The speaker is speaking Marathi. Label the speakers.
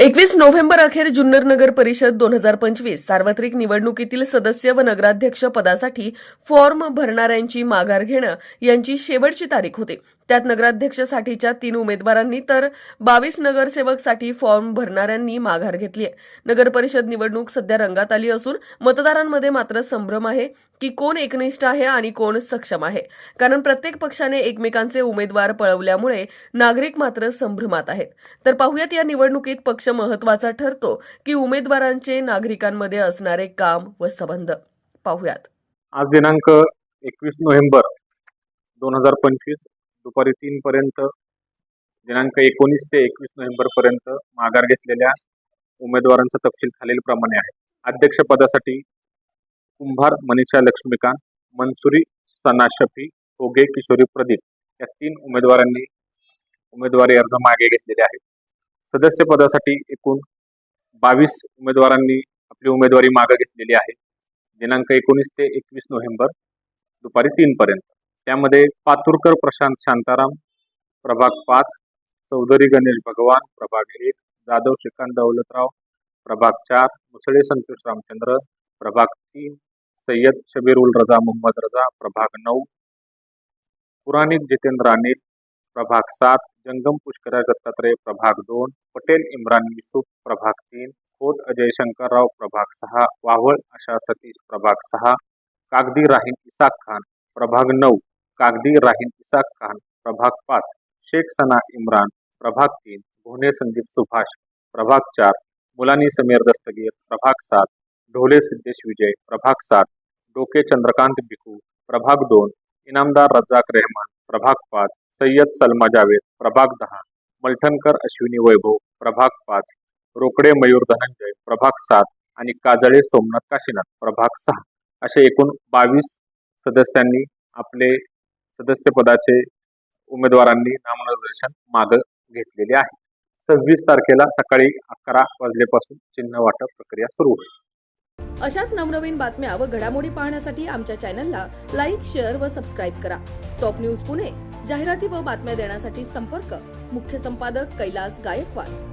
Speaker 1: एकवीस नोव्हेंबर अखेर जुन्नर नगर परिषद दोन हजार पंचवीस सार्वत्रिक निवडणुकीतील सदस्य व नगराध्यक्ष पदासाठी फॉर्म भरणाऱ्यांची माघार घेणं यांची शेवटची तारीख होती. त्यात नगराध्यक्षसाठीच्या तीन उमेदवारांनी तर बावीस नगरसेवकसाठी फॉर्म भरणाऱ्यांनी माघार घेतली आहे. नगर परिषद निवडणूक सध्या रंगात आली असून मतदारांमध्ये मात्र संभ्रम आहे की कोण एकनिष्ठ आहे आणि कोण सक्षम आहे. कारण प्रत्येक पक्षाने एकमेकांचे उमेदवार पळवल्यामुळे नागरिक मात्र संभ्रमात आहेत. तर पाहुयात या निवडणुकीत पक्ष महत्त्वाचा ठरतो की उमेदवारांचे नागरिकांमध्ये असणारे काम व संबंध. पाहुयात.
Speaker 2: आज दिनांक एकवीस नोव्हेंबर दोन हजार पंचवीस दुपारी तीन पर्यंत दिनांक एकोणीस ते एकवीस नोव्हेंबर पर्यंत माघार घेतलेल्या उमेदवारांचा तपशील खालीलप्रमाणे आहे. अध्यक्षपदासाठी कुंभार मनीषा लक्ष्मीकांत मनसुरी सना शफी होगे किशोरी प्रदीप या तीन उमेदवारांनी उमेदवारी अर्ज मागे घेतलेले आहेत. सदस्यपदासाठी एकूण बावीस उमेदवारांनी आपली उमेदवारी मागे घेतलेली आहे. दिनांक एकोणीस ते एकवीस नोव्हेंबर दुपारी तीन पर्यंत. त्यामध्ये पातुरकर प्रशांत शांताराम प्रभाग पाच चौधरी गणेश भगवान प्रभाग एक जाधव श्रीकांत दौलतराव प्रभाग चार मुसळे संतोष रामचंद्र प्रभाग तीन सय्यद शबीर उल रजा मोहम्मद रजा प्रभाग नऊ पुराणिक जितेंद्र अनिल प्रभाग सात जंगम पुष्कर दत्तात्रय प्रभाग दोन पटेल इम्रान युसुफ प्रभाग तीन खोत अजय शंकरराव प्रभाग सहा वावळ आशा सतीश प्रभाग सहा कागदी राहीन इसाक खान प्रभाग नऊ कागदी राहीन इसाक खान प्रभाग पाच शेख सना इम्रान प्रभाग तीन भोने संदीप सुभाष प्रभाग चार मुलानी समीर दस्तगीर प्रभाग सात ढोले सिद्धेश विजय प्रभाग सात डोके चंद्रकांत बिकू प्रभाग दोन इनामदार रज्जाक रेहमान प्रभाग पाच सय्यद सलमा जावेद प्रभाग दहा मलठणकर अश्विनी वैभव प्रभाग पाच रोकडे मयूर धनंजय प्रभाग सात आणि काजळे सोमनाथ काशीनाथ प्रभाग सहा असे एकूण बावीस सदस्यांनी आपले सदस्यपदाचे उमेदवारांनी नामनिर्देशन माग घेतलेले आहे. सव्वीस तारखेला सकाळी अकरा वाजल्यापासून चिन्ह वाटप प्रक्रिया सुरू होईल.
Speaker 1: अशाच नवनवीन बातम्या व घडामोडी पाहण्यासाठी आमच्या चॅनलला लाईक शेअर व सबस्क्राईब करा. टॉप न्यूज पुणे जाहिराती व बातम्या देण्यासाठी संपर्क मुख्य संपादक कैलास गायकवाड.